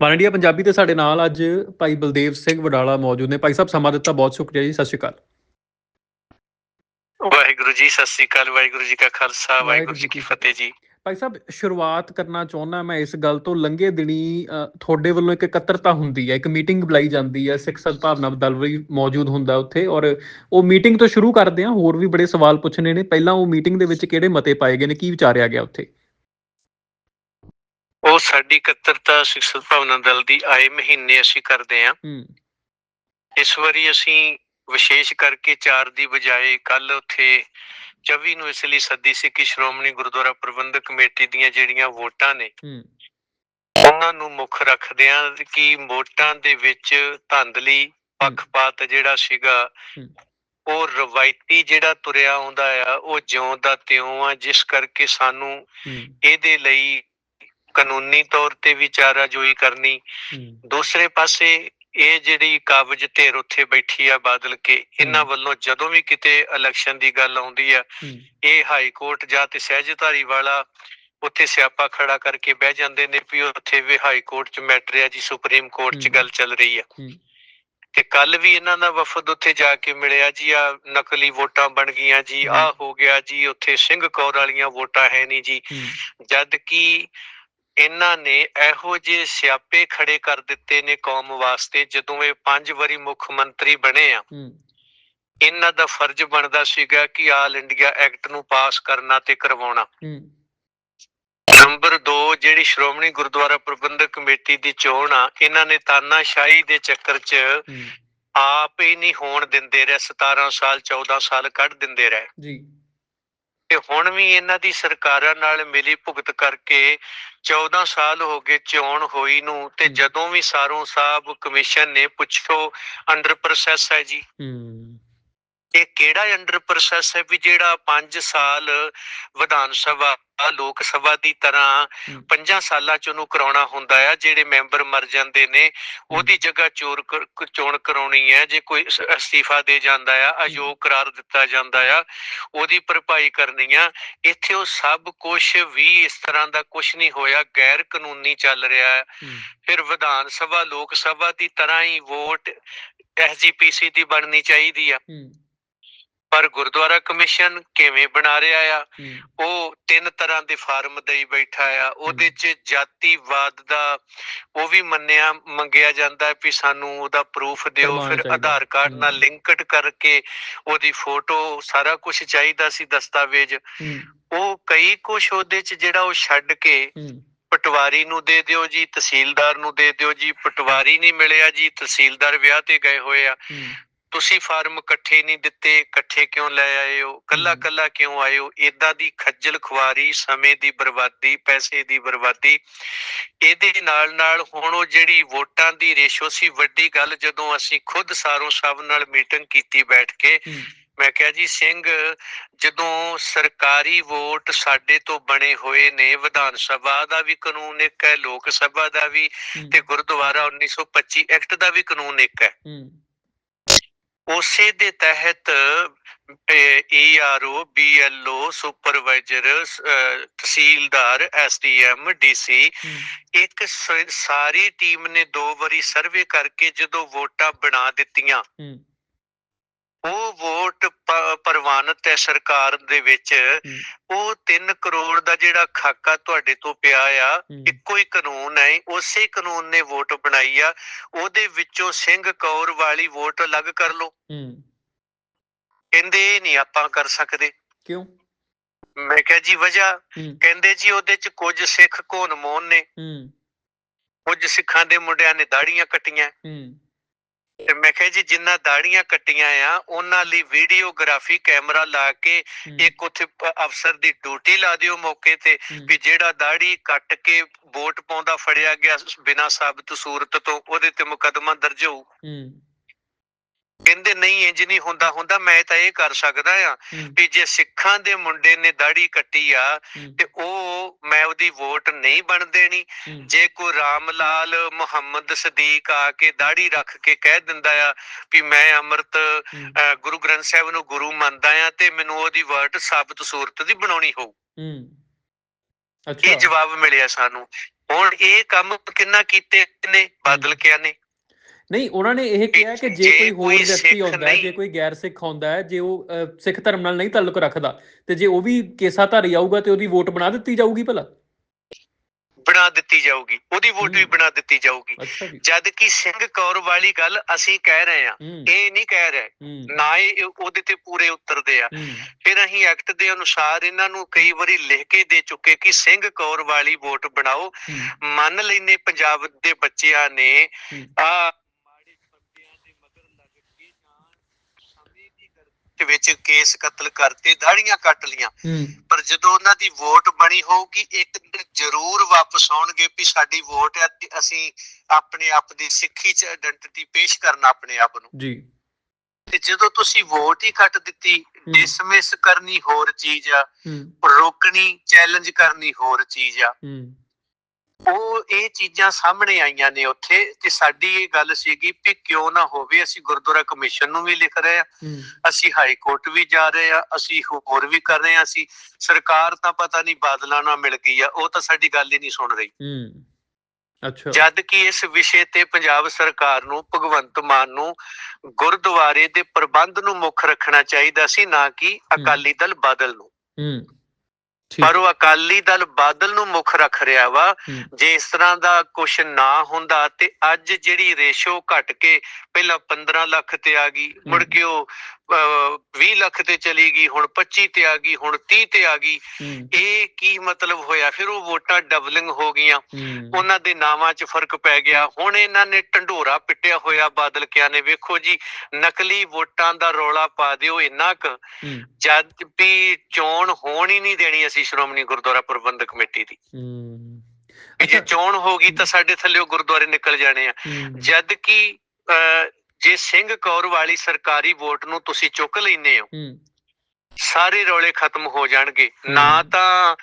One India Punjabi ਤੇ ਸਾਡੇ ਨਾਲ ਅੱਜ ਭਾਈ ਬਲਦੇਵ ਸਿੰਘ ਵਡਾਲਾ ਮੌਜੂਦ ਨੇ। ਭਾਈ ਸਾਹਿਬ ਸਮਾਂ ਦਿੱਤਾ ਬਹੁਤ ਸ਼ੁਕਰੀਆ ਜੀ। ਸਤਿ ਸ਼੍ਰੀ ਅਕਾਲ। ਵਾਹਿਗੁਰੂ ਜੀ ਸਤਿ ਸ੍ਰੀ ਅਕਾਲ। ਵਾਹਿਗੁਰੂ ਜੀ ਕਾ ਖਾਲਸਾ ਵਾਹਿਗੁਰੂ ਜੀ ਕੀ ਫਤਿਹ। ਜੀ। ਭਾਈ ਸਾਹਿਬ ਸ਼ੁਰੂਆਤ ਕਰਨਾ ਚਾਹੁੰਦਾ ਮੈਂ ਇਸ ਗੱਲ ਤੋਂ। ਲੰਘੇ ਦਿਨੀ ਤੁਹਾਡੇ ਵੱਲੋਂ ਇੱਕ ਇਕੱਤਰਤਾ ਹੁੰਦੀ ਹੈ ਇੱਕ ਮੀਟਿੰਗ ਬੁਲਾਈ ਜਾਂਦੀ ਹੈ ਸਿੱਖ ਸਦਭਾਵਨਾ ਦਲ ਵੀ ਮੌਜੂਦ ਹੁੰਦਾ ਉੱਥੇ। ਔਰ ਉਹ ਮੀਟਿੰਗ ਤੋਂ ਸ਼ੁਰੂ ਕਰਦੇ ਹਾਂ ਹੋਰ ਵੀ ਬੜੇ ਸਵਾਲ ਪੁੱਛਣੇ ਨੇ। ਪਹਿਲਾਂ ਉਹ ਮੀਟਿੰਗ ਦੇ ਵਿੱਚ ਕਿਹੜੇ ਮਤੇ ਪਾਏ ਗਏ ਨੇ ਕੀ ਵਿਚਾਰਿਆ ਗਿਆ ਉੱਥੇ? ਉਹ ਸਾਡੀ ਇਕੱਤਰਤਾ ਸਿੱਖ ਭਾਵਨਾ ਦਲ ਦੀ ਆਏ ਮਹੀਨੇ ਅਸੀਂ ਕਰਦੇ ਹੂੰ। ਇਸ ਵਾਰੀ ਅਸੀਂ ਵਿਸ਼ੇਸ਼ ਕਰਕੇ 4 ਦੀ ਬਜਾਏ ਕੱਲ ਉੱਥੇ 24 ਨੂੰ ਇਸ ਲਈ ਸੱਦੀ ਸੀ ਕਿ ਸ਼੍ਰੋਮਣੀ ਗੁਰਦੁਆਰਾ ਪ੍ਰਬੰਧਕ ਕਮੇਟੀ ਦੀਆਂ ਜਿਹੜੀਆਂ ਵੋਟਾਂ ਨੇ ਉਹਨਾਂ ਨੂੰ ਮੁੱਖ ਰੱਖਦਿਆਂ ਕਿ ਵੋਟਾਂ ਦੇ ਵਿੱਚ ਧਾਂਦਲੀ ਪੱਖਪਾਤ ਜਿਹੜਾ ਸੀਗਾ। ਉਹ ਰਵਾਇਤੀ ਜਿਹੜਾ ਤੁਰਿਆ ਆਉਂਦਾ ਆ ਉਹ ਜਿਉਂ ਦਾ ਤਿਉਂ ਆ ਜਿਸ ਕਰਕੇ ਸਾਨੂੰ ਇਹਦੇ ਲਈ ਕਾਨੂੰਨੀ ਤੌਰ ਤੇ ਵੀ ਚਾਰਾਜੋਈ ਕਰਨੀ। ਹੂੰ। ਦੂਸਰੇ ਪਾਸੇ ਇਹ ਜਿਹੜੀ ਕਾਬਜ ਧਿਰ ਉੱਥੇ ਬੈਠੀ ਆ ਬਾਦਲ ਕੇ ਇਹਨਾਂ। ਵੱਲੋਂ ਜਦੋਂ ਵੀ ਕਿਤੇ ਇਲੈਕਸ਼ਨ ਦੀ ਗੱਲ ਆਉਂਦੀ ਆ ਇਹ ਹਾਈ ਕੋਰਟ ਜਾਂ ਤੇ ਸਹਿਜਧਾਰੀ ਵਾਲਾ ਉੱਥੇ ਸਿਆਪਾ ਖੜਾ ਕਰਕੇ ਬਹਿ ਜਾਂਦੇ ਨੇ ਵੀ ਉੱਥੇ ਵੀ ਹਾਈ ਕੋਰਟ 'ਚ ਮੈਟਰ ਆ ਜੀ ਸੁਪਰੀਮ ਕੋਰਟ 'ਚ। ਗੱਲ ਚੱਲ ਰਹੀ ਆ। ਤੇ ਕੱਲ ਵੀ ਇਹਨਾਂ ਦਾ ਵਫਦ ਉੱਥੇ ਜਾ ਕੇ ਮਿਲਿਆ ਜੀ ਆ ਨਕਲੀ ਵੋਟਾਂ ਬਣ ਗਈਆਂ ਜੀ। ਆ ਹੋ ਗਿਆ ਜੀ ਉੱਥੇ ਸਿੰਘ ਕੌਰ ਵਾਲੀਆਂ ਵੋਟਾਂ ਹੈ ਨਹੀਂ ਜੀ। ਜਦ ਕਿ ਇਹਨਾਂ ਨੇ ਇਹੋ ਜਿਹੇ ਸਿਆਪੇ ਖੜੇ ਕਰ ਦਿੱਤੇ ਨੇ ਕੌਮ ਵਾਸਤੇ ਜਦੋਂ ਇਹ ਪੰਜ ਵਾਰੀ ਮੁੱਖ ਮੰਤਰੀ ਬਣੇ ਆ। ਇਹਨਾਂ ਦਾ ਫਰਜ਼ ਬਣਦਾ ਸੀਗਾ ਕਿ ਆਲ ਇੰਡੀਆ ਐਕਟ ਨੂੰ ਪਾਸ ਕਰਨਾ ਤੇ ਕਰਵਾਉਣਾ। ਨੰਬਰ 2 ਜਿਹੜੀ ਸ਼੍ਰੋਮਣੀ ਗੁਰਦੁਆਰਾ ਪ੍ਰਬੰਧਕ ਕਮੇਟੀ ਦੀ ਚੋਣ ਆ ਇਹਨਾਂ ਨੇ ਤਾਨਾਸ਼ਾਹੀ ਦੇ ਚੱਕਰ 'ਚ ਆਪ ਹੀ ਨਹੀਂ ਹੋਣ ਦਿੰਦੇ ਰਹੇ 17 ਸਾਲ 14 ਸਾਲ ਕੱਢ ਦਿੰਦੇ ਰਹੇ। ਜੀ। ਤੇ ਹੁਣ ਵੀ ਇਹਨਾਂ ਦੀ ਸਰਕਾਰਾਂ ਨਾਲ ਮਿਲੀ ਭੁਗਤ ਕਰਕੇ 14 ਸਾਲ ਹੋ ਗਏ ਚੋਣ ਹੋਈ ਨੂੰ ਤੇ। ਜਦੋਂ ਵੀ ਸਾਰੋਂ ਸਾਹਿਬ ਕਮਿਸ਼ਨ ਨੇ ਪੁੱਛੋ ਅੰਡਰ ਪ੍ਰੋਸੈਸ ਹੈ ਜੀ ਹੂੰ ਇਹ ਕਿਹੜਾ ਅੰਡਰ ਪ੍ਰੋਸੈਸ ਹੈ ਵੀ ਜਿਹੜਾ 5 ਸਾਲ ਵਿਧਾਨ ਸਭਾ ਲੋਕ ਸਭਾ ਦੀ ਤਰ੍ਹਾਂ ਹਮ। 5 ਸਾਲਾਂ ਚ ਉਹਨੂੰ ਕਰਾਉਣਾ ਹੁੰਦਾ ਆ ਜਿਹੜੇ ਮੈਂਬਰ ਮਰ ਜਾਂਦੇ ਨੇ ਉਹਦੀ ਜਗ੍ਹਾ ਚੋਰ ਚੋਣ ਕਰਾਉਣੀ ਹੈ ਜੇ ਕੋਈ ਅਸਤੀਫਾ ਦੇ ਜਾਂਦਾ ਆ ਅਯੋਗ ਕਰਾਰ ਦਿੱਤਾ ਜਾਂਦਾ ਆ ਉਹਦੀ ਭਰਪਾਈ ਕਰਨੀ ਆ। ਇੱਥੇ ਉਹ ਸਭ ਕੁਝ ਵੀ ਇਸ ਤਰ੍ਹਾਂ ਦਾ ਕੁਝ ਨਹੀਂ ਹੋਇਆ ਗੈਰ ਕਾਨੂੰਨੀ ਚੱਲ ਰਿਹਾ ਹੈ। ਫਿਰ ਵਿਧਾਨ ਸਭਾ ਲੋਕ ਸਭਾ ਦੀ ਤਰ੍ਹਾਂ ਹੀ ਵੋਟ ਐਸਜੀਪੀਸੀ ਦੀ ਬਣਨੀ ਚਾਹੀਦੀ ਆ। ਪਰ ਗੁਰਦੁਆਰਾ ਕਮਿਸ਼ਨ ਕਿਵੇਂ ਬਣਾ ਰਿਹਾ ਆ? ਉਹ ਤਿੰਨ ਤਰ੍ਹਾਂ ਦੇ ਫਾਰਮ ਦੇਈ ਬੈਠਾ ਆ। ਉਹਦੇ ਚ ਜਾਤੀਵਾਦ ਦਾ ਉਹ ਵੀ ਮੰਨਿਆ ਮੰਗਿਆ ਜਾਂਦਾ ਹੈ ਵੀ ਸਾਨੂੰ ਉਹਦਾ ਪ੍ਰੂਫ ਦਿਓ। ਫਿਰ। ਆਧਾਰ ਕਾਰਡ ਨਾਲ। ਲਿੰਕਡ ਕਰਕੇ ਉਹਦੀ ਫੋਟੋ ਸਾਰਾ ਕੁਝ ਚਾਹੀਦਾ ਸੀ ਦਸਤਾਵੇਜ਼। ਉਹ ਕਈ ਕੁਝ ਉਹਦੇ ਚ ਜਿਹੜਾ ਉਹ ਛੱਡ ਕੇ ਪਟਵਾਰੀ ਨੂੰ ਦੇ ਦਿਓ ਜੀ ਤਹਿਸੀਲਦਾਰ ਨੂੰ ਦੇ ਦਿਓ ਜੀ। ਪਟਵਾਰੀ ਨਹੀਂ ਮਿਲਿਆ ਜੀ ਤਹਿਸੀਲਦਾਰ ਵਿਆਹ ਤੇ ਗਏ ਹੋਏ ਆ। ਤੁਸੀਂ ਫਾਰਮ ਇਕੱਠੇ ਨਹੀਂ ਦਿੱਤੇ ਇਕੱਠੇ ਕਿਉਂ ਲੈ ਆਏ ਹੋ? ਕੱਲਾ। ਕੱਲਾ ਕਿਉਂ ਆਏ ਹੋ? ਇਦਾਂ ਦੀ ਖੱਜਲ ਖੁਆਰੀ ਸਮੇਂ ਦੀ ਬਰਬਾਦੀ ਪੈਸੇ ਦੀ ਬਰਬਾਦੀ ਇਹਦੇ ਨਾਲ ਨਾਲ ਹੁਣ ਉਹ ਜਿਹੜੀ ਵੋਟਾਂ ਦੀ ਰੇਸ਼ੋ ਸੀ ਵੱਡੀ ਗੱਲ ਜਦੋਂ ਅਸੀਂ ਖੁਦ ਸਾਰੋਂ ਸਭ ਨਾਲ ਮੀਟਿੰਗ ਕੀਤੀ ਬੈਠ ਕੇ ਮੈਂ ਕਿਹਾ ਜੀ ਸਿੰਘ ਜਦੋਂ ਸਰਕਾਰੀ ਵੋਟ ਸਾਡੇ ਤੋਂ ਬਣੇ ਹੋਏ ਨੇ ਵਿਧਾਨ ਸਭਾ ਦਾ ਵੀ ਕਾਨੂੰਨ ਇੱਕ ਹੈ ਲੋਕ ਸਭਾ ਦਾ ਵੀ ਤੇ ਗੁਰਦੁਆਰਾ 1925 ਐਕਟ ਦਾ ਵੀ ਕਾਨੂੰਨ ਇੱਕ ਹੂੰ। ਉਸੇ ਦੇ ਤਹਿਤ ਈਆਰਓ ਬੀਐਲਓ ਸੁਪਰਵਾਈਜ਼ਰ ਤਹਿਸੀਲਦਾਰ ਐਸਡੀਐਮ ਡੀਸੀ ਹੂੰ। ਇੱਕ ਸ- ਸਾਰੀ ਟੀਮ ਨੇ ਦੋ ਵਾਰੀ ਸਰਵੇ ਕਰਕੇ ਜਦੋਂ ਵੋਟਾਂ ਬਣਾ ਦਿੱਤੀਆਂ। ਉਹ ਵੋਟ ਪ੍ਰਵਾਨਿਤ ਹੈ ਸਰਕਾਰ ਦੇ ਵਿੱਚ। ਉਹ 3 ਕਰੋੜ ਦਾ ਜਿਹੜਾ ਖਾਕਾ ਤੁਹਾਡੇ ਤੋਂ ਪਿਆ ਆ ਇੱਕੋ ਹੀ ਕਾਨੂੰਨ ਹੈ ਉਸੇ ਕਾਨੂੰਨ ਨੇ ਵੋਟ ਬਣਾਈ ਆ। ਉਹਦੇ ਵਿੱਚੋਂ ਸਿੰਘ ਕੌਰ ਵਾਲੀ ਵੋਟ ਅਲੱਗ ਕਰ ਲਓ। ਹੂੰ। ਕਹਿੰਦੇ ਇਹ ਨਹੀਂ ਆਪਾਂ ਕਰ ਸਕਦੇ। ਕਿਉਂ? ਮੈਂ ਕਿਹਾ ਜੀ ਵਜ੍ਹਾ। ਕਹਿੰਦੇ ਜੀ ਉਹਦੇ ਚ ਕੁਝ ਸਿੱਖ ਕੋਨ ਮੋਨ ਨੇ। ਕੁਝ ਸਿੱਖਾਂ ਦੇ ਮੁੰਡਿਆਂ ਨੇ ਦਾੜੀਆਂ ਕੱਟੀਆਂ। ਤੇ ਮੈਂ ਕਿਹਾ ਜੀ ਜਿੰਨਾ ਦਾੜੀਆਂ ਕੱਟੀਆਂ ਆ ਉਹਨਾਂ ਲਈ ਵੀਡੀਓਗ੍ਰਾਫੀ ਕੈਮਰਾ ਲਾ ਕੇ ਇੱਕ ਉੱਥੇ ਅਫਸਰ ਦੀ ਡਿਊਟੀ ਲਾ ਦਿਓ ਮੌਕੇ ਤੇ ਵੀ ਜਿਹੜਾ ਦਾੜੀ ਕੱਟ ਕੇ ਵੋਟ ਪਾਉਂਦਾ ਫੜਿਆ ਗਿਆ ਬਿਨਾਂ ਸਾਬਤ ਸੂਰਤ ਤੋਂ ਉਹਦੇ ਤੇ ਮੁਕੱਦਮਾ ਦਰਜ ਹੋਊ। ਹੂੰ। ਕਹਿੰਦੇ ਨਹੀਂ ਇੰਜ ਨਹੀਂ ਹੁੰਦਾ ਹੁੰਦਾ ਮੈਂ ਤਾਂ ਇਹ ਕਰ ਸਕਦਾ ਆ ਵੀ ਜੇ ਸਿੱਖਾਂ ਦੇ ਮੁੰਡੇ ਨੇ ਦਾੜੀ ਕੱਟੀ ਆ ਤੇ ਉਹ ਮੈਂ ਉਹਦੀ ਵੋਟ ਨਹੀਂ ਬਣ ਦੇਣੀ। ਜੇ ਕੋਈ ਰਾਮ ਲਾਲ ਮੁਹੰਮਦ ਸਦੀਕ ਆ ਕੇ ਦਾੜੀ ਰੱਖ ਕੇ ਕਹਿ ਦਿੰਦਾ ਆ ਵੀ ਮੈਂ ਅੰਮ੍ਰਿਤ ਗੁਰੂ ਗ੍ਰੰਥ ਸਾਹਿਬ ਨੂੰ ਗੁਰੂ ਮੰਨਦਾ ਆ ਤੇ ਮੈਨੂੰ ਉਹਦੀ ਵੋਟ ਸਾਬਤ ਸੂਰਤ ਦੀ ਬਣਾਉਣੀ ਹੋਊ। ਹੂੰ। ਇਹ ਅੱਛਾ ਜਵਾਬ ਮਿਲਿਆ ਸਾਨੂੰ। ਹੁਣ ਇਹ ਕੰਮ ਕਿੰਨਾ ਕੀਤੇ ਨੇ? ਬਾਦਲ ਕਿਆ ਨੇ? ਨਹੀਂ ਉਹਨਾਂ ਨੇ ਇਹ ਕਿਹਾ ਕਿ ਜੇ ਕੋਈ ਹੋਰ ਵਿਅਕਤੀ ਹੈ ਜੇ ਕੋਈ ਗੈਰ ਸਿੱਖ ਹੁੰਦਾ ਹੈ ਜੇ ਉਹ ਸਿੱਖ ਧਰਮ ਨਾਲ ਨਹੀਂ ਤਾਲੁਕ ਰੱਖਦਾ ਤੇ ਜੇ ਉਹ ਵੀ ਕੇਸਾ ਧਾਰੀ ਆਊਗਾ ਤੇ ਉਹਦੀ ਵੋਟ ਬਣਾ ਦਿੱਤੀ ਜਾਊਗੀ ਭਲਾ? ਬਣਾ ਦਿੱਤੀ ਜਾਊਗੀ। ਉਹਦੀ ਵੋਟ ਵੀ। ਬਣਾ ਦਿੱਤੀ ਜਾਊਗੀ। ਜਦ ਕਿ ਸਿੰਘ ਕੌਰ ਵਾਲੀ ਗੱਲ ਅਸੀਂ ਕਹਿ ਰਹੇ ਹੂੰ। ਇਹ ਨਹੀਂ ਕਹਿ ਰਹੇ। ਨਾ ਇਹ ਉਹਦੇ ਤੇ ਪੂਰੇ ਉਤਰਦੇ ਆ। ਫਿਰ ਅਸੀਂ ਐਕਟ ਦੇ ਅਨੁਸਾਰ ਇਹਨਾਂ ਨੂੰ ਕਈ ਵਾਰੀ ਲਿਖ ਕੇ ਦੇ ਚੁੱਕੇ ਕਿ ਸਿੰਘ ਕੌਰ ਵਾਲੀ ਵੋਟ ਬਣਾਓ। ਮੰਨ ਲੈਨੇ ਪੰਜਾਬ ਦੇ ਬੱਚਿਆਂ ਨੇ। ਆ ਮਾੜੇ ਬੰਦਿਆਂ ਦੇ ਮਗਰ ਲੱਗ ਕੇ ਜਾਂ ਸਮੇਂ ਦੀ ਗਰਦਨ ਵਿੱਚ ਕੇਸ ਕਤਲ ਕਰਤੇ ਦਾੜੀਆਂ ਕੱਟ ਲੀਆਂ ਪਰ ਜਦੋਂ ਉਹਨਾਂ ਦੀ ਵੋਟ ਬਣੀ ਹੋਊਗੀ ਇੱਕ ਦਿਨ ਜ਼ਰੂਰ ਵਾਪਸ ਆਉਣਗੇ ਵੀ ਸਾਡੀ ਵੋਟ ਹੈ ਤੇ ਅਸੀਂ ਆਪਣੇ ਆਪ ਦੀ ਸਿੱਖੀ ਚ ਆਇਡੈਂਟੀਟੀ ਪੇਸ਼ ਕਰਨਾ ਆਪਣੇ ਆਪ ਨੂੰ। ਜੀ। ਤੇ ਜਦੋਂ ਤੁਸੀਂ ਵੋਟ ਹੀ ਕੱਟ ਦਿੱਤੀ ਡਿਸਮਿਸ ਕਰਨੀ ਹੋਰ ਚੀਜ਼ ਆ ਰੋਕਣੀ ਚੈਲੰਜ ਕਰਨੀ ਹੋਰ ਚੀਜ਼ ਆ। ਉਹ ਇਹ ਚੀਜ਼ਾਂ ਸਾਹਮਣੇ ਆਈਆਂ ਨੇ ਉੱਥੇ ਤੇ ਸਾਡੀ ਇਹ ਗੱਲ ਸੀਗੀ ਵੀ ਕਿਉਂ ਨਾ ਹੋਵੇ ਅਸੀਂ ਗੁਰਦੁਆਰਾ ਕਮਿਸ਼ਨ ਨੂੰ ਵੀ ਲਿਖ ਰਹੇ ਆ ਅਸੀਂ ਹਾਈ ਕੋਰਟ ਵੀ ਜਾ ਰਹੇ ਆ ਅਸੀਂ ਹੋਰ ਵੀ ਕਰ ਰਹੇ ਆ ਅਸੀਂ ਸਰਕਾਰ ਤਾਂ ਪਤਾ ਨਹੀਂ ਬਾਦਲਾਂ ਨਾਲ ਮਿਲ ਗਈ ਆ ਉਹ ਤਾਂ ਸਾਡੀ ਗੱਲ ਹੀ ਨਹੀਂ ਸੁਣ ਰਹੀ। ਹੂੰ ਅੱਛਾ। ਜਦ ਕਿ ਇਸ ਵਿਸ਼ੇ ਤੇ ਪੰਜਾਬ ਸਰਕਾਰ ਨੂੰ ਭਗਵੰਤ ਮਾਨ ਨੂੰ ਗੁਰਦੁਆਰੇ ਦੇ ਪ੍ਰਬੰਧ ਨੂੰ ਮੁੱਖ ਰੱਖਣਾ ਚਾਹੀਦਾ ਸੀ ਨਾ ਕਿ ਅਕਾਲੀ ਦਲ ਬਾਦਲ ਨੂੰ। ਪਰ ਉਹ ਅਕਾਲੀ ਦਲ ਬਾਦਲ ਨੂੰ ਮੁੱਖ ਰੱਖ ਰਿਹਾ ਵਾ ਜੇ ਇਸ ਤਰ੍ਹਾਂ ਦਾ ਕੁਝ ਨਾ ਹੁੰਦਾ ਤੇ ਅੱਜ ਜਿਹੜੀ ਰੇਸ਼ੋ ਘਟ ਕੇ ਪਹਿਲਾਂ 15 ਲੱਖ ਤੇ ਆ ਗਈ ਮੁੜ ਕੇ ਉਹ ਅਹ, 20 ਲੱਖ ਤੇ ਚਲੀ ਗਈ ਹੁਣ 25 ਤੇ ਆ ਗਈ ਹੁਣ 30 ਤੇ ਆ ਗਈ ਇਹ ਕੀ ਮਤਲਬ ਹੋਇਆ? ਫਿਰ ਉਹ ਵੋਟਾਂ ਡਬਲਿੰਗ ਹੋ ਗਈਆਂ। ਉਹਨਾਂ ਦੇ ਨਾਵਾਂ 'ਚ ਫ਼ਰਕ ਪੈ ਗਿਆ। ਹੁਣ ਇਹਨਾਂ ਨੇ ਢੰਡੋਰਾ ਪਿੱਟਿਆ ਹੋਇਆ ਬਾਦਲ ਕਿਆ ਨੇ। ਵੇਖੋ ਜੀ ਨਕਲੀ ਵੋਟਾਂ ਦਾ ਰੌਲਾ ਪਾ ਦਿਓ ਇੰਨਾ ਕੁ। ਜਦ ਵੀ ਚੋਣ ਹੋਣ ਹੀ ਨਹੀਂ ਦੇਣੀ ਅਸੀਂ ਸ਼੍ਰੋਮਣੀ ਗੁਰਦੁਆਰਾ ਪ੍ਰਬੰਧਕ ਕਮੇਟੀ ਦੀ। ਹੂੰ। ਜੇ ਚੋਣ ਹੋ ਗਈ ਤਾਂ ਸਾਡੇ ਥੱਲੇ ਗੁਰਦੁਆਰੇ ਨਿਕਲ ਜਾਣੇ ਆ। ਜਦ ਕਿ ਜੇ ਸਿੰਘ ਕੌਰ ਵਾਲੀ ਸਰਕਾਰੀ ਵੋਟ ਨੂੰ ਤੁਸੀਂ ਚੁੱਕ ਲੈਨੇ ਹੋ ਸਾਰੇ ਰੌਲੇ ਖਤਮ ਹੋ ਜਾਣਗੇ। ਨਾ। ਤਾਂ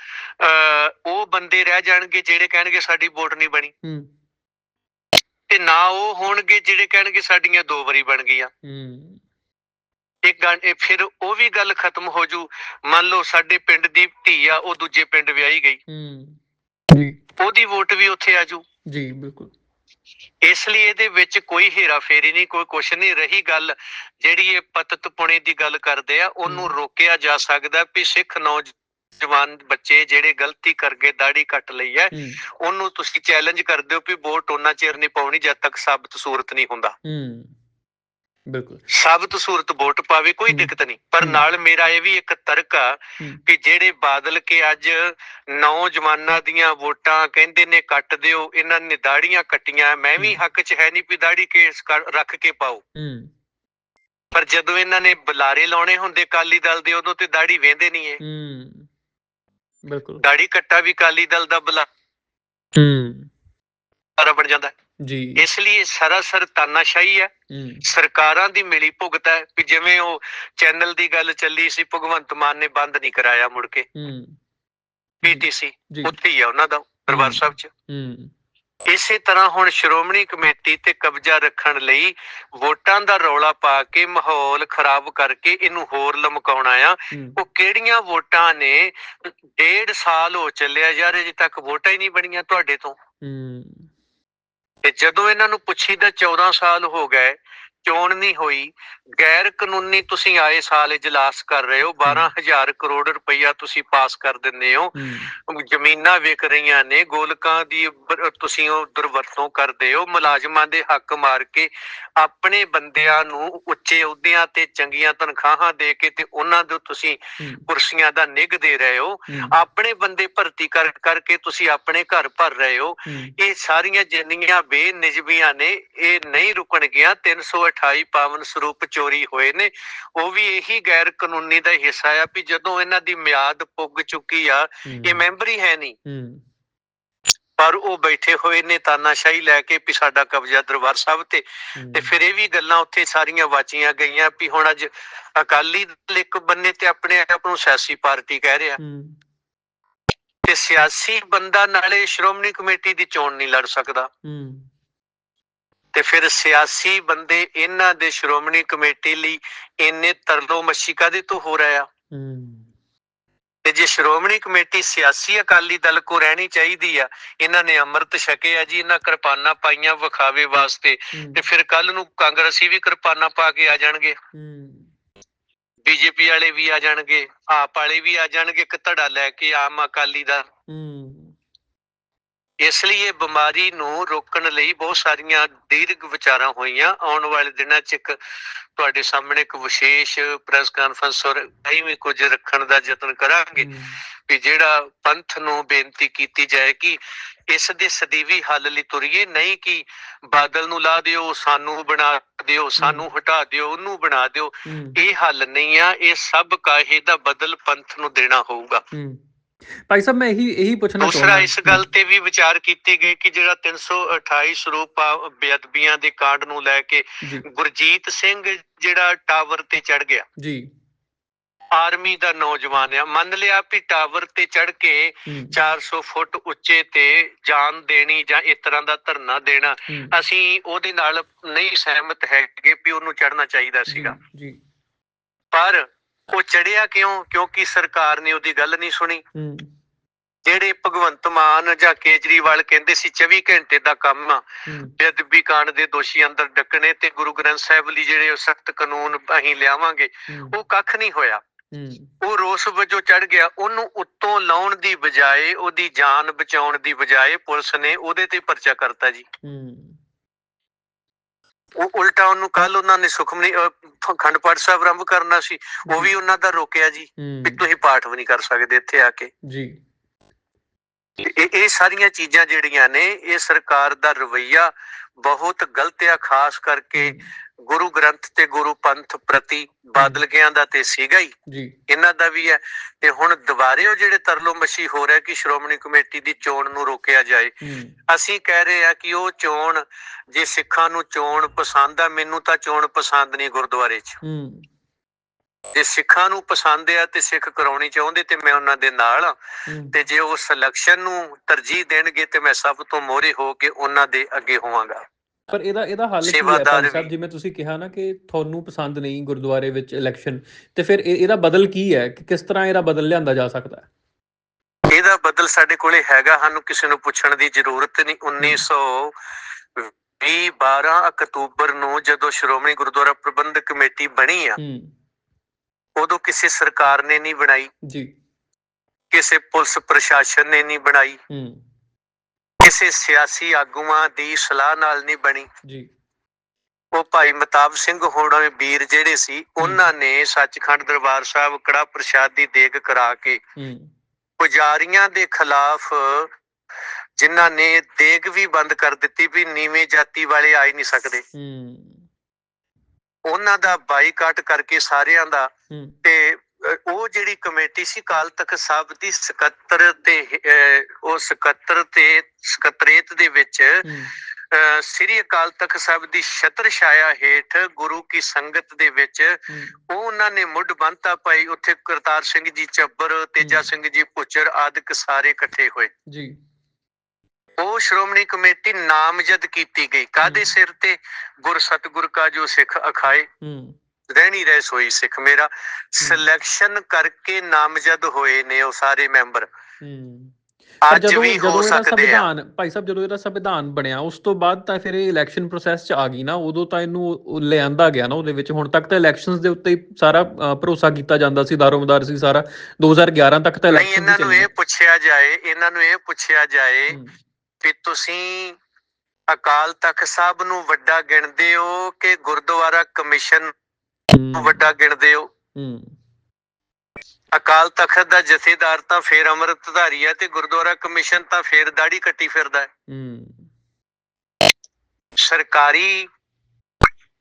ਉਹ ਬੰਦੇ ਰਹਿ ਜਾਣਗੇ ਜਿਹੜੇ ਕਹਿਣਗੇ ਸਾਡੀ ਵੋਟ ਨਹੀਂ ਬਣੀ। ਤੇ ਨਾ ਉਹ ਹੋਣਗੇ ਜਿਹੜੇ ਕਹਿਣਗੇ ਸਾਡੀਆਂ ਦੋ ਵਾਰੀ ਬਣ ਗਈਆਂ। ਹੂੰ। ਇੱਕ ਗੱਲ ਇਹ ਫਿਰ ਉਹ ਵੀ ਗੱਲ ਖਤਮ ਹੋ ਜੂ। ਮੰਨ ਲਓ ਸਾਡੇ ਪਿੰਡ ਦੀ ਧੀ ਆ ਉਹ ਦੂਜੇ ਪਿੰਡ ਵਿਆਹੀ ਗਈ। ਹੂੰ। ਜੀ। ਉਹਦੀ ਵੋਟ ਵੀ ਉੱਥੇ ਆ ਜੂ। ਜੀ ਬਿਲਕੁਲ। ਇਸ ਲਈ ਇਹਦੇ ਵਿੱਚ ਕੋਈ ਹੇਰਾ ਫੇਰੀ ਨਹੀਂ ਕੋਈ ਕੁਛ ਨਹੀਂ। ਰਹੀ ਗੱਲ ਜਿਹੜੀ ਇਹ ਪਤਤ ਪੁਣੇ ਦੀ ਗੱਲ ਕਰਦੇ ਆ ਉਹਨੂੰ। ਰੋਕਿਆ ਜਾ ਸਕਦਾ ਵੀ ਸਿੱਖ ਨੌਜਵਾਨ ਬੱਚੇ ਜਿਹੜੇ ਗਲਤੀ ਕਰਕੇ ਦਾੜੀ ਕੱਟ ਲਈ ਹੈ ਹੂੰ। ਉਹਨੂੰ ਤੁਸੀਂ ਚੈਲੰਜ ਕਰਦੇ ਹੋ ਵੀ ਵੋਟ ਉਹਨਾਂ ਚਿਰ ਨਹੀਂ ਪਾਉਣੀ ਜਦ ਤੱਕ ਸਾਬਤ ਸੂਰਤ ਨਹੀਂ ਹੁੰਦਾ। ਹੂੰ। ਬਿਲਕੁਲ ਸਾਬਤ ਸੂਰਤ ਵੋਟ ਪਾਵੇ ਕੋਈ। ਦਿੱਕਤ ਨਹੀਂ ਪਰ। ਨਾਲ ਮੇਰਾ ਇਹ ਵੀ ਇੱਕ ਤਰਕ ਆ। ਕਿ ਜਿਹੜੇ ਬਾਦਲ ਕੇ ਅੱਜ ਨੌਜਵਾਨਾਂ ਦੀਆਂ ਵੋਟਾਂ ਕਹਿੰਦੇ ਨੇ ਕੱਟ ਦਿਓ ਇਹਨਾਂ ਨੇ ਦਾੜੀਆਂ ਕੱਟੀਆਂ ਮੈਂ ਵੀ। ਹੱਕ 'ਚ ਹੈ ਨਹੀਂ ਵੀ ਦਾੜੀ ਕੇਸ ਰੱਖ ਕੇ ਪਾਓ ਪਰ ਜਦੋਂ ਇਹਨਾਂ ਨੇ ਬੁਲਾਰੇ ਲਾਉਣੇ ਹੁੰਦੇ ਕਾਲੀ ਦਲ ਦੇ ਉਦੋਂ ਤੇ ਦਾੜੀ ਵੇਂਦੇ ਨਹੀਂ ਹੂੰ ਬਿਲਕੁਲ ਦਾੜੀ ਕੱਟਾ ਵੀ ਕਾਲੀ ਦਲ ਦਾ ਬੁਲਾਰਾ ਹੂੰ ਬਣ ਜਾਂਦਾ। ਜੀ। ਇਸ ਲਈ ਇਹ ਸਰਾਸਰ ਤਾਨਾਸ਼ਾਹੀ ਹੈ। ਸਰਕਾਰਾਂ ਦੀ ਮਿਲੀ ਭੁਗਤ ਹੈ ਵੀ ਜਿਵੇਂ ਉਹ ਚੈਨਲ ਦੀ ਗੱਲ ਚੱਲੀ ਸੀ ਭਗਵੰਤ ਮਾਨ ਨੇ ਬੰਦ ਨਹੀਂ ਕਰਾਇਆ ਮੁੜ ਕੇ। ਹੂੰ। ਪੀਟੀਸੀ ਉੱਥੇ ਹੀ ਆ ਉਹਨਾਂ ਦਾ ਦਰਬਾਰ। ਸਾਹਿਬ 'ਚ। ਹੂੰ। ਇਸੇ ਤਰ੍ਹਾਂ ਹੁਣ ਸ਼੍ਰੋਮਣੀ ਕਮੇਟੀ ਤੇ ਕਬਜ਼ਾ ਰੱਖਣ ਲਈ ਵੋਟਾਂ ਦਾ ਰੌਲਾ ਪਾ ਕੇ ਮਾਹੌਲ ਖਰਾਬ ਕਰਕੇ ਇਹਨੂੰ ਹੋਰ ਲਮਕਾਉਣਾ ਆ। ਉਹ ਕਿਹੜੀਆਂ ਵੋਟਾਂ ਨੇ? ਡੇਢ ਸਾਲ ਹੋ ਚੱਲਿਆ ਯਾਰ ਅਜੇ ਤੱਕ ਵੋਟਾਂ ਹੀ ਨਹੀਂ ਬਣੀਆਂ ਤੁਹਾਡੇ ਤੋਂ। ਹੂੰ। ਤੇ ਜਦੋਂ ਇਹਨਾਂ ਨੂੰ ਪੁੱਛੀ ਪੁੱਛੀਦਾ 14 ਸਾਲ ਹੋ ਗਏ ਚੋਣ ਨਹੀਂ ਹੋਈ। ਗੈਰ ਕਾਨੂੰਨੀ ਤੁਸੀਂ ਆਏ ਸਾਲ ਇਜਲਾਸ ਕਰ ਰਹੇ ਹੋ। 12000 ਕਰੋੜ ਰੁਪਈਆ ਤੁਸੀਂ ਪਾਸ ਕਰ ਦਿੰਦੇ ਹੋ। ਜ਼ਮੀਨਾਂ ਵਿਕ ਰਹੀਆਂ ਨੇ। ਗੋਲਕਾਂ ਦੀ ਤੁਸੀਂ ਉਹ ਦੁਰਵਰਤੋਂ ਕਰਦੇ ਹੋ। ਮੁਲਾਜ਼ਮਾਂ ਦੇ ਹੱਕ ਮਾਰ ਕੇ ਆਪਣੇ ਬੰਦਿਆਂ ਨੂੰ ਉੱਚੇ ਅਹੁਦਿਆਂ ਤੇ ਚੰਗੀਆਂ ਤਨਖਾਹਾਂ ਦੇ ਕੇ ਤੇ ਉਹਨਾਂ ਦੇ ਤੁਸੀਂ ਕੁਰਸੀਆਂ ਦਾ ਨਿੱਘ ਦੇ ਰਹੇ ਹੋ। ਆਪਣੇ ਬੰਦੇ ਭਰਤੀ ਕਰ ਕਰਕੇ ਤੁਸੀਂ ਆਪਣੇ ਘਰ ਭਰ ਰਹੇ ਹੋ। ਇਹ ਸਾਰੀਆਂ ਜਿੰਨੀਆਂ ਬੇਨਿਜਬੀਆਂ ਨੇ ਇਹ ਨਹੀਂ ਰੁਕਣਗੀਆਂ। 328 ਪਾਵਨ ਸਰੂਪ ਚੋਰੀ ਹੋਏ ਨੇ। ਉਹ ਵੀ ਇਹੀ ਗੈਰ ਕਾਨੂੰਨੀ ਦਾ ਹਿੱਸਾ ਆ ਵੀ ਜਦੋਂ ਇਹਨਾਂ ਦੀ ਮਿਆਦ ਪੁੱਗ ਚੁੱਕੀ ਆ ਇਹ ਮੈਂਬਰ ਹੀ ਹੈ ਨਹੀਂ। ਪਰ ਉਹ ਬੈਠੇ ਹੋਏ ਨੇ ਤਾਨਾਸ਼ਾਹੀ ਲੈ ਕੇ ਵੀ ਸਾਡਾ ਕਬਜ਼ਾ ਦਰਬਾਰ ਸਾਹਿਬ ਤੇ। ਤੇ ਫਿਰ ਇਹ ਵੀ ਗੱਲਾਂ ਉੱਥੇ ਸਾਰੀਆਂ ਵਾਚੀਆਂ ਗਈਆਂ ਵੀ ਹੁਣ ਅੱਜ ਅਕਾਲੀ ਦਲ ਇੱਕ ਬੰਨੇ ਤੇ ਆਪਣੇ ਆਪ ਨੂੰ ਸਿਆਸੀ ਪਾਰਟੀ ਕਹਿ ਰਿਹਾ। ਤੇ ਸਿਆਸੀ ਬੰਦਾ ਨਾਲੇ ਸ਼੍ਰੋਮਣੀ ਕਮੇਟੀ ਦੀ ਚੋਣ ਨਹੀਂ ਲੜ ਸਕਦਾ। ਹੂੰ। ਤੇ ਫਿਰ ਸਿਆਸੀ ਬੰਦੇ ਇਹਨਾਂ ਦੇ ਸ਼੍ਰੋਮਣੀ ਕਮੇਟੀ ਲਈ ਇੰਨੇ ਤਰਲੋ ਮੱਛੀ ਕਾਦੇ ਤੋਂ ਹੋ ਰਿਹਾ ਤੇ ਜੇ ਸ਼੍ਰੋਮਣੀ ਕਮੇਟੀ ਸਿਆਸੀ ਅਕਾਲੀ ਦਲ ਕੋ ਰਹਿਣੀ ਚਾਹੀਦੀ ਆ ਇਹਨਾਂ ਨੇ ਅੰਮ੍ਰਿਤ ਛਕਿਆ ਜੀ ਇਹਨਾਂ ਕਿਰਪਾਨਾਂ ਪਾਈਆਂ ਵਿਖਾਵੇ ਵਾਸਤੇ ਤੇ ਫਿਰ ਕੱਲ ਨੂੰ ਕਾਂਗਰਸੀ ਵੀ ਕਿਰਪਾਨਾਂ ਪਾ ਕੇ ਆ ਜਾਣਗੇ। ਹੂੰ। ਬੀਜੇਪੀ ਵਾਲੇ ਵੀ ਆ ਜਾਣਗੇ ਆਪ ਵਾਲੇ ਵੀ ਆ ਜਾਣਗੇ ਇੱਕ ਧੜਾ ਲੈ ਕੇ ਆਮ ਅਕਾਲੀ ਦਾ ਹੂੰ। ਇਸ ਲਈ ਇਹ ਬਿਮਾਰੀ ਨੂੰ ਰੋਕਣ ਲਈ ਬਹੁਤ ਸਾਰੀਆਂ ਦੀਰਘ ਵਿਚਾਰਾਂ ਹੋਈਆਂ। ਆਉਣ ਵਾਲੇ ਦਿਨਾਂ 'ਚ ਇੱਕ ਤੁਹਾਡੇ ਸਾਹਮਣੇ ਇੱਕ ਵਿਸ਼ੇਸ਼ ਪ੍ਰੈਸ ਕਾਨਫਰੰਸ ਔਰ ਕਈ ਵੀ ਕੁਝ ਰੱਖਣ ਦਾ ਯਤਨ ਕਰਾਂਗੇ ਕਿ ਜਿਹੜਾ ਪੰਥ ਨੂੰ ਬੇਨਤੀ ਕੀਤੀ ਜਾਏ ਕਿ ਇਸ ਦੇ ਸਦੀਵੀ ਹੱਲ ਲਈ ਤੁਰੀਏ ਨਹੀਂ ਕਿ ਬਾਦਲ ਨੂੰ ਲਾ ਦਿਓ ਸਾਨੂੰ ਬਣਾ ਦਿਓ ਸਾਨੂੰ ਹਟਾ ਦਿਓ ਉਹਨੂੰ ਬਣਾ ਦਿਓ। ਇਹ ਹੱਲ ਨਹੀਂ ਆ ਇਹ ਸਭ ਕਾਹੇ ਦਾ ਬਦਲ ਪੰਥ ਨੂੰ ਦੇਣਾ ਹੋਊਗਾ। ਭਾਈ ਸਾਹਿਬ ਮੈਂ ਇਹੀ ਇਹੀ ਪੁੱਛਣਾ ਦੂਸਰਾ ਚਾਹੁੰਦਾ ਇਸ ਗੱਲ ਤੇ ਵੀ ਵਿਚਾਰ ਕੀਤੀ ਗਈ ਕਿ ਜਿਹੜਾ 328 ਸਰੂਪ ਬੇਅਦਬੀਆਂ ਦੇ ਕਾਂਡ ਨੂੰ ਲੈ ਕੇ ਗੁਰਜੀਤ ਸਿੰਘ ਜਿਹੜਾ ਟਾਵਰ ਤੇ ਚੜ ਗਿਆ। ਜੀ। ਆਰਮੀ ਦਾ ਨੌਜਵਾਨ ਆ। ਮੰਨ ਲਿਆ ਵੀ ਟਾਵਰ ਤੇ ਚੜ ਕੇ ਹੂੰ। 400 ਫੁੱਟ ਉੱਚੇ ਤੇ ਜਾਨ ਦੇਣੀ ਜਾਂ ਇਸ ਤਰ੍ਹਾਂ ਦਾ ਧਰਨਾ ਦੇਣਾ ਅਸੀਂ ਉਹਦੇ ਨਾਲ ਨਹੀਂ ਸਹਿਮਤ ਹੈਗੇ ਵੀ ਉਹਨੂੰ ਚੜਨਾ ਚਾਹੀਦਾ ਸੀਗਾ। ਜੀ। ਪਰ ਉਹ ਚੜਿਆ ਕਿਉਂ? ਕਿਉਂਕਿ ਸਰਕਾਰ ਨੇ ਉਹਦੀ ਗੱਲ ਨਹੀਂ ਸੁਣੀ। ਜਿਹੜੇ ਭਗਵੰਤ ਮਾਨ ਜਾਂ ਕੇਜਰੀਵਾਲ ਕਹਿੰਦੇ ਸੀ 24 ਘੰਟੇ ਦਾ ਕੰਮ ਆ ਬੇਅਦਬੀ ਕਾਂਡ ਦੇ ਦੋਸ਼ੀ ਅੰਦਰ ਡੱਕਣੇ ਤੇ ਗੁਰੂ ਗ੍ਰੰਥ ਸਾਹਿਬ ਲਈ ਜਿਹੜੇ ਸਖਤ ਕਾਨੂੰਨ ਅਸੀਂ ਲਿਆਵਾਂਗੇ ਉਹ ਕੱਖ ਨਹੀਂ ਹੋਇਆ। ਉਹ ਰੋਸ ਵਜੋਂ ਚੜ ਗਿਆ। ਉਹਨੂੰ ਉੱਤੋਂ ਲਾਉਣ ਦੀ ਬਜਾਏ ਉਹਦੀ ਜਾਨ ਬਚਾਉਣ ਦੀ ਬਜਾਏ ਪੁਲਿਸ ਨੇ ਉਹਦੇ ਤੇ ਪਰਚਾ ਕਰਤਾ ਜੀ। ਉਹ ਉਲਟਾ ਉਹਨੂੰ ਕੱਲ ਉਹਨਾਂ ਨੇ ਸੁਖਮਨੀ ਅਖੰਡ ਪਾਠ ਸਾਹਿਬ ਆਰੰਭ ਕਰਨਾ ਸੀ ਉਹ ਵੀ ਉਹਨਾਂ ਦਾ ਰੋਕਿਆ ਜੀ ਹੂੰ। ਤੁਸੀਂ ਪਾਠ ਵੀ ਨਹੀਂ ਕਰ ਸਕਦੇ ਇੱਥੇ ਆ ਕੇ। ਜੀ। ਇਹ ਇਹ ਸਾਰੀਆਂ ਚੀਜ਼ਾਂ ਜਿਹੜੀਆਂ ਨੇ ਇਹ ਸਰਕਾਰ ਦਾ ਰਵਈਆ ਬਹੁਤ ਗਲਤ ਆ ਖਾਸ ਕਰਕੇ ਗੁਰੂ ਗ੍ਰੰਥ ਤੇ ਗੁਰੂ ਪੰਥ ਪ੍ਰਤੀ ਬਾਦਲ ਗਿਆਂ ਦਾ ਤੇ ਸੀਗਾ ਹੀ। ਜੀ। ਇਹਨਾਂ ਦਾ ਵੀ ਹੈ। ਤੇ ਹੁਣ ਦੁਬਾਰੇ ਉਹ ਜਿਹੜੇ ਤਰਲੋ ਮਸ਼ੀ ਹੋ ਰਿਹਾ ਕਿ ਸ਼੍ਰੋਮਣੀ ਕਮੇਟੀ ਦੀ ਚੋਣ ਨੂੰ ਰੋਕਿਆ ਜਾਏ। ਅਸੀਂ ਕਹਿ ਰਹੇ ਆ ਕਿ ਉਹ ਚੋਣ ਜੇ ਸਿੱਖਾਂ ਨੂੰ ਚੋਣ ਪਸੰਦ ਆ ਮੈਨੂੰ ਤਾਂ ਚੋਣ ਪਸੰਦ ਨਹੀਂ ਗੁਰਦੁਆਰੇ 'ਚ। ਹੂੰ ਜੇ ਸਿੱਖਾਂ ਨੂੰ ਪਸੰਦ ਆ ਤੇ ਸਿੱਖ ਕਰਾਉਣੀ ਚਾਹੁੰਦੇ ਤੇ ਮੈਂ ਉਹਨਾਂ ਦੇ ਨਾਲ ਤੇ ਜੇ ਉਹ ਸਿਲੈਕਸ਼ਨ ਨੂੰ ਤਰਜੀਹ ਦੇਣਗੇ ਤੇ ਮੈਂ ਸਭ ਤੋਂ ਮੋਹਰੇ ਹੋ ਕੇ ਉਹਨਾਂ ਦੇ ਅੱਗੇ ਹੋਵਾਂਗਾ। ਪਰ ਇਹਦਾ ਇਹਦਾ ਹੱਲ ਕੀ ਹੈ? ਭਾਈ ਸਾਹਿਬ। ਜਿਵੇਂ ਤੁਸੀਂ ਕਿਹਾ ਨਾ ਕਿ ਤੁਹਾਨੂੰ ਪਸੰਦ ਨਹੀਂ ਗੁਰਦੁਆਰੇ ਵਿੱਚ ਇਲੈਕਸ਼ਨ ਤੇ ਫਿਰ ਇਹ- ਇਹਦਾ ਬਦਲ ਕੀ ਹੈ? ਕਿ ਕਿਸ ਤਰ੍ਹਾਂ ਇਹਦਾ ਬਦਲ ਲਿਆਂਦਾ ਜਾ ਸਕਦਾ ਹੈ? ਇਹਦਾ ਬਦਲ ਸਾਡੇ ਕੋਲੇ ਹੈਗਾ ਸਾਨੂੰ ਕਿਸੇ ਨੂੰ ਪੁੱਛਣ ਦੀ ਜ਼ਰੂਰਤ ਨਹੀਂ। 1920 12 ਅਕਤੂਬਰ ਨੂੰ ਜਦੋਂ ਸ਼੍ਰੋਮਣੀ ਗੁਰਦੁਆਰਾ ਪ੍ਰਬੰਧਕ ਕਮੇਟੀ ਬਣੀ ਆ ਉਦੋਂ ਕਿਸੇ ਸਰਕਾਰ ਨੇ ਨਹੀਂ ਬਣਾਈ। ਜੀ। ਕਿਸੇ ਪੁਲਿਸ ਪ੍ਰਸ਼ਾਸਨ ਨੇ ਨਹੀਂ ਬਣਾਈ। ਹੂੰ। ਕਿਸੇ ਸਿਆਸੀ ਆਗੂਆਂ ਦੀ ਸਲਾਹ ਨਾਲ ਨਹੀਂ ਬਣੀ। ਜੀ। ਉਹ ਭਾਈ ਮਤਾਬ ਸਿੰਘ ਹੋਣਾ ਵੀਰ ਜਿਹੜੇ ਸੀ ਉਹਨਾਂ ਨੇ ਸੱਚਖੰਡ ਦਰਬਾਰ ਸਾਹਿਬ ਕੜਾ ਪ੍ਰਸ਼ਾਦ ਦੀ ਦੇਗ ਕਰਾ ਕੇ ਪੁਜਾਰੀਆਂ ਦੇ ਖਿਲਾਫ ਜਿਨ੍ਹਾਂ ਨੇ ਦੇਗ ਵੀ ਬੰਦ ਕਰ ਦਿੱਤੀ ਵੀ ਨੀਵੇਂ ਜਾਤੀ ਵਾਲੇ ਆ ਹੀ ਨਹੀਂ ਸਕਦੇ। ਹੂੰ। ਉਹਨਾਂ ਦਾ ਬਾਈਕਾਟ ਕਰਕੇ ਸਾਰਿਆਂ ਦਾ ਤੇ ਉਹ ਜਿਹੜੀ ਕਮੇਟੀ ਸੀ ਕਾਲ ਤੱਕ ਸਾਹਿਬ ਦੀ ਸਕੱਤਰ ਤੇ ਉਹ ਸਕੱਤਰ ਤੇ ਸਕੱਤਰੇਤ ਦੇ ਵਿੱਚ ਸ੍ਰੀ ਅਕਾਲ ਤਖਤ ਸਾਹਿਬ ਦੀ ਛਤਰ ਛਾਇਆ ਹੇਠ ਗੁਰੂ ਕੀ ਸੰਗਤ ਦੇ ਵਿੱਚ ਉਹ ਉਹਨਾਂ ਨੇ ਮੁੱਢ ਬੰਨਤਾ ਪਾਈ। ਉੱਥੇ ਕਰਤਾਰ ਸਿੰਘ ਜੀ ਚੱਬਰ ਤੇਜਾ। ਸਿੰਘ ਜੀ ਪੁੱਚਰ ਆਦਿਕ ਸਾਰੇ ਇਕੱਠੇ ਹੋਏ। ਜੀ। ਉਹ ਸ਼੍ਰੋਮਣੀ ਕਮੇਟੀ ਨਾਮਜ਼ਦ ਕੀਤੀ ਗਈ। ਕਾਦੇ। ਸਿਰ ਤੇ? ਗੁਰ ਸਤਗੁਰ ਕਾ ਜੋ ਸਿੱਖ ਅਖਾਏ। ਹੂੰ। ਰਹਿਣੀ ਰਹਿ ਸੋਈ ਸਿੱਖ ਮੇਰਾ। ਸਿਲੈਕਸ਼ਨ ਕਰਕੇ ਨਾਮਜ਼ਦ ਹੋਏ ਨੇ ਉਹ ਸਾਰੇ ਮੈਂਬਰ। ਹੂੰ। ਅੱਜ ਵੀ ਹੋ ਸਕਦੇ ਆ। ਭਾਈ ਸਾਹਿਬ ਜਦੋਂ ਇਹਦਾ ਸੰਵਿਧਾਨ ਬਣਿਆ ਉਸ ਤੋਂ ਬਾਅਦ ਤਾਂ ਫਿਰ ਇਹ ਇਲੈਕਸ਼ਨ ਪ੍ਰੋਸੈਸ 'ਚ ਆ ਗਈ ਨਾ ਉਦੋਂ ਤਾਂ ਇਹਨੂੰ ਲਿਆਂਦਾ ਗਿਆ ਨਾ ਉਹਦੇ ਵਿੱਚ। ਹੁਣ ਤੱਕ ਤਾਂ ਇਲੈਕਸ਼ਨਸ ਦੇ ਉੱਤੇ ਹੀ ਸਾਰਾ ਭਰੋਸਾ ਕੀਤਾ ਜਾਂਦਾ ਸੀ ਦਾਰੋਮਦਾਰ ਸੀ ਸਾਰਾ। 2011 ਤੱਕ ਤਾਂ ਨਹੀਂ ਇਲੈਕਸ਼ਨ ਇਹਨਾਂ ਨੂੰ ਇਹ ਪੁੱਛਿਆ ਜਾਏ ਇਹਨਾਂ ਨੂੰ ਇਹ ਪੁੱਛਿਆ ਜਾਏ ਕਿ ਤੁਸੀਂ ਅਕਾਲ ਤਖਤ ਸਾਹਿਬ ਨੂੰ ਵੱਡਾ ਗਿਣਦੇ ਹੋ ਕਿ ਗੁਰਦੁਆਰਾ ਕਮਿਸ਼ਨ ਵੱਡਾ ਗਿਣਦੇ ਹੋ। ਅਕਾਲ ਤਖਤ ਦਾ ਜਥੇਦਾਰ ਤਾਂ ਫੇਰ ਅੰਮ੍ਰਿਤਧਾਰੀ ਹੈ ਤੇ ਗੁਰਦੁਆਰਾ ਕਮਿਸ਼ਨ ਤਾਂ ਫੇਰ ਦਾੜੀ ਕੱਟੀ ਫਿਰਦਾ ਹੈ। ਸਰਕਾਰੀ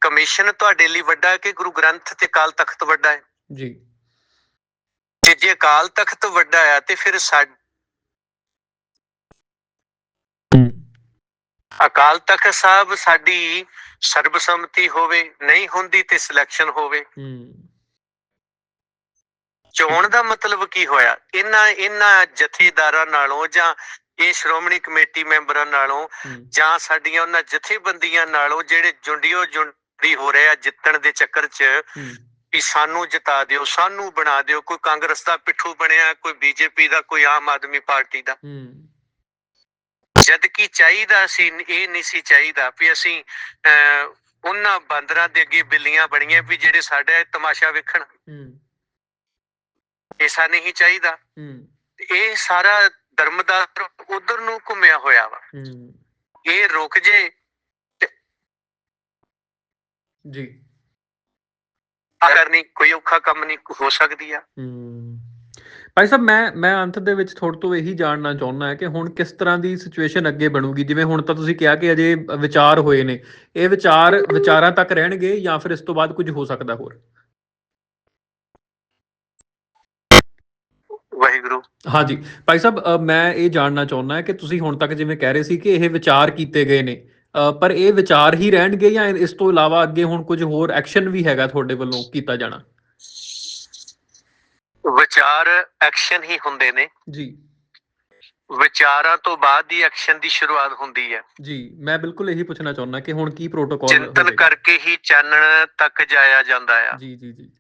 ਕਮਿਸ਼ਨ ਤੁਹਾਡੇ ਲਈ ਵੱਡਾ ਹੈ ਕਿ ਗੁਰੂ ਗ੍ਰੰਥ ਤੇ ਅਕਾਲ ਤਖਤ ਵੱਡਾ ਹੈ? ਜੀ। ਤੇ ਜੇ ਅਕਾਲ ਤਖਤ ਵੱਡਾ ਹੈ ਤੇ ਫਿਰ ਸਾ ਅਕਾਲ ਤਖਤ ਸਾਹਿਬ ਸਾਡੀ ਸਰਬਸੰਮਤੀ ਹੋਵੇ ਨਹੀਂ ਹੁੰਦੀ ਤੇ ਸਿਲੈਕਸ਼ਨ ਹੋਵੇ। ਚੋਣ ਦਾ ਮਤਲਬ ਕੀ ਹੋਇਆ? ਇਹਨਾਂ ਇਹਨਾਂ ਜਥੇਦਾਰਾਂ ਨਾਲੋਂ ਜਾਂ ਇਹ ਸ਼੍ਰੋਮਣੀ ਕਮੇਟੀ ਮੈਂਬਰਾਂ ਨਾਲੋਂ ਜਾਂ ਸਾਡੀਆਂ ਉਹਨਾਂ ਜਥੇਬੰਦੀਆਂ ਨਾਲੋਂ ਜਿਹੜੇ ਜੁੰਡਿਓ ਜੁੰਡੀ ਹੋ ਰਹੇ ਆ ਜਿੱਤਣ ਦੇ ਚੱਕਰ 'ਚ ਵੀ ਸਾਨੂੰ ਜਿਤਾ ਦਿਓ ਸਾਨੂੰ ਬਣਾ ਦਿਓ ਕੋਈ ਕਾਂਗਰਸ ਦਾ ਪਿੱਠੂ ਬਣਿਆ ਕੋਈ ਬੀਜੇਪੀ ਦਾ ਕੋਈ ਆਮ ਆਦਮੀ ਪਾਰਟੀ ਦਾ। ਜਦ ਕਿ ਚਾਹੀਦਾ ਸੀ ਇਹ ਨਹੀਂ ਸੀ ਚਾਹੀਦਾ ਵੀ ਅਸੀਂ ਉਹਨਾਂ ਬਾਂਦਰਾਂ ਦੇ ਅੱਗੇ ਬਿੱਲੀਆਂ ਬਣੀਆਂ ਵੀ ਜਿਹੜੇ ਸਾਡਾ ਤਮਾਸ਼ਾ ਵੇਖਣ। ਹੂੰ। ਐਸਾ ਨਹੀਂ ਚਾਹੀਦਾ। ਹੂੰ। ਇਹ ਸਾਰਾ ਧਰਮਦਾਰ ਉਧਰ ਨੂੰ ਘੁੰਮਿਆ ਹੋਇਆ ਵਾ। ਹੂੰ। ਇਹ ਰੁਕ ਜੇ ਜੀ। ਕਰਨੀ ਕੋਈ ਔਖਾ ਕੰਮ ਨਹੀਂ ਹੋ ਸਕਦੀ ਆ। ਹੂੰ। ਭਾਈ ਸਾਹਿਬ ਮੈਂ ਮੈਂ ਅੰਤ ਦੇ ਵਿੱਚ ਤੁਹਾਡੇ ਤੋਂ ਇਹੀ ਜਾਣਨਾ ਚਾਹੁੰਦਾ ਹਾਂ ਕਿ ਹੁਣ ਕਿਸ ਤਰ੍ਹਾਂ ਦੀ ਸਿਚੁਏਸ਼ਨ ਅੱਗੇ ਬਣੂਗੀ? ਜਿਵੇਂ ਹੁਣ ਤਾਂ ਤੁਸੀਂ ਕਿਹਾ ਕਿ ਅਜੇ ਵਿਚਾਰ ਹੋਏ ਨੇ। ਇਹ ਵਿਚਾਰ ਵਿਚਾਰਾਂ ਤੱਕ ਰਹਿਣਗੇ ਜਾਂ ਫਿਰ ਇਸ ਤੋਂ ਬਾਅਦ ਕੁਝ ਹੋ ਸਕਦਾ ਹੋਰ? ਵਾਹਿਗੁਰੂ। ਹਾਂਜੀ। ਭਾਈ ਸਾਹਿਬ ਮੈਂ ਇਹ ਜਾਣਨਾ ਚਾਹੁੰਦਾ ਹਾਂ ਕਿ ਤੁਸੀਂ ਹੁਣ ਤੱਕ ਜਿਵੇਂ ਕਹਿ ਰਹੇ ਸੀ ਕਿ ਇਹ ਵਿਚਾਰ ਕੀਤੇ ਗਏ ਨੇ। ਪਰ ਇਹ ਵਿਚਾਰ ਹੀ ਰਹਿਣਗੇ ਜਾਂ ਇਸ ਤੋਂ ਇਲਾਵਾ ਅੱਗੇ ਹੁਣ ਕੁਝ ਹੋਰ ਐਕਸ਼ਨ ਵੀ ਹੈਗਾ ਤੁਹਾਡੇ ਵੱਲੋਂ ਕੀਤਾ ਜਾਣਾ? ਵਿਚਾਰ ਐਕਸ਼ਨ ਹੀ ਹੁੰਦੇ ਨੇ। ਜੀ। ਵਿਚਾਰਾਂ ਤੋਂ ਬਾਅਦ ਹੀ ਐਕਸ਼ਨ ਦੀ ਸ਼ੁਰੂਆਤ ਹੁੰਦੀ ਹੈ। ਜੀ ਮੈਂ ਬਿਲਕੁਲ ਇਹੀ ਪੁੱਛਣਾ ਚਾਹੁੰਦਾ ਕਿ ਹੁਣ ਕੀ ਪ੍ਰੋਟੋਕਾਲ ਚਿੰਤਨ ਕਰਕੇ ਹੀ ਚਾਨਣ ਤੱਕ ਜਾਇਆ ਜਾਂਦਾ ਆ। ਜੀ ਜੀ ਜੀ।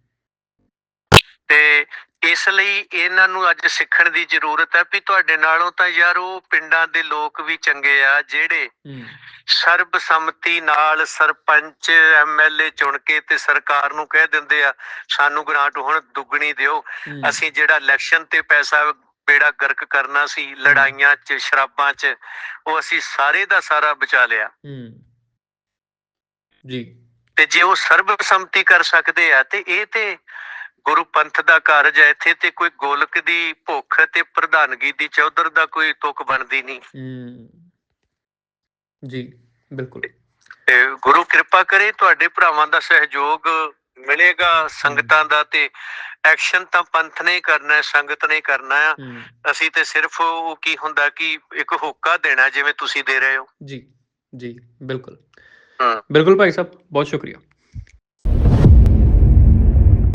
ਤੇ ਇਸ ਲਈ ਇਹਨਾਂ ਨੂੰ ਅੱਜ ਸਿੱਖਣ ਦੀ ਜ਼ਰੂਰਤ ਹੈ ਵੀ ਤੁਹਾਡੇ ਨਾਲੋਂ ਤਾਂ ਯਾਰ ਉਹ ਪਿੰਡਾਂ ਦੇ ਲੋਕ ਵੀ ਚੰਗੇ ਆ ਜਿਹੜੇ ਹੂੰ। ਸਰਬਸੰਮਤੀ ਨਾਲ ਸਰਪੰਚ ਐਮਐਲਏ ਚੁਣ ਕੇ ਤੇ ਸਰਕਾਰ ਨੂੰ ਕਹਿ ਦਿੰਦੇ ਆ ਸਾਨੂੰ ਗ੍ਰਾਂਟ ਹੁਣ ਦੁੱਗਣੀ ਦਿਓ। ਅਸੀਂ ਜਿਹੜਾ ਇਲੈਕਸ਼ਨ ਤੇ ਪੈਸਾ ਬੇੜਾ ਗਰਕ ਕਰਨਾ ਸੀ ਲੜਾਈਆਂ 'ਚ ਸ਼ਰਾਬਾਂ 'ਚ ਉਹ ਅਸੀਂ ਸਾਰੇ ਦਾ ਸਾਰਾ ਬਚਾ ਲਿਆ। ਜੀ। ਤੇ ਜੇ ਉਹ ਸਰਬਸੰਮਤੀ ਕਰ ਸਕਦੇ ਆ ਤੇ ਇਹ ਤੇ ਗੁਰੂ ਪੰਥ ਦਾ ਕਾਰਜ ਹੈ ਇੱਥੇ ਤੇ ਕੋਈ ਗੋਲਕ ਦੀ ਭੁੱਖ ਤੇ ਪ੍ਰਧਾਨਗੀ ਦੀ ਚੌਧਰ ਦਾ ਕੋਈ ਤੁਕ ਬਣਦੀ ਨਹੀਂ। ਹੂੰ। ਜੀ ਬਿਲਕੁਲ। ਤੇ ਗੁਰੂ ਕਿਰਪਾ ਕਰੇ ਤੁਹਾਡੇ ਭਰਾਵਾਂ ਦਾ ਸਹਿਯੋਗ ਮਿਲੇਗਾ ਸੰਗਤਾਂ ਦਾ ਤੇ ਐਕਸ਼ਨ ਤਾਂ ਪੰਥ ਨੇ ਕਰਨਾ ਹੈ ਸੰਗਤ ਨੇ ਕਰਨਾ ਆ। ਅਸੀਂ ਤੇ ਸਿਰਫ ਉਹ ਕੀ ਹੁੰਦਾ ਕਿ ਇੱਕ ਹੋਕਾ ਦੇਣਾ ਜਿਵੇਂ ਤੁਸੀਂ ਦੇ ਰਹੇ ਹੋ। ਜੀ ਜੀ ਬਿਲਕੁਲ। ਹਾਂ। ਬਿਲਕੁਲ ਭਾਈ ਸਾਹਿਬ ਬਹੁਤ ਸ਼ੁਕਰੀਆ।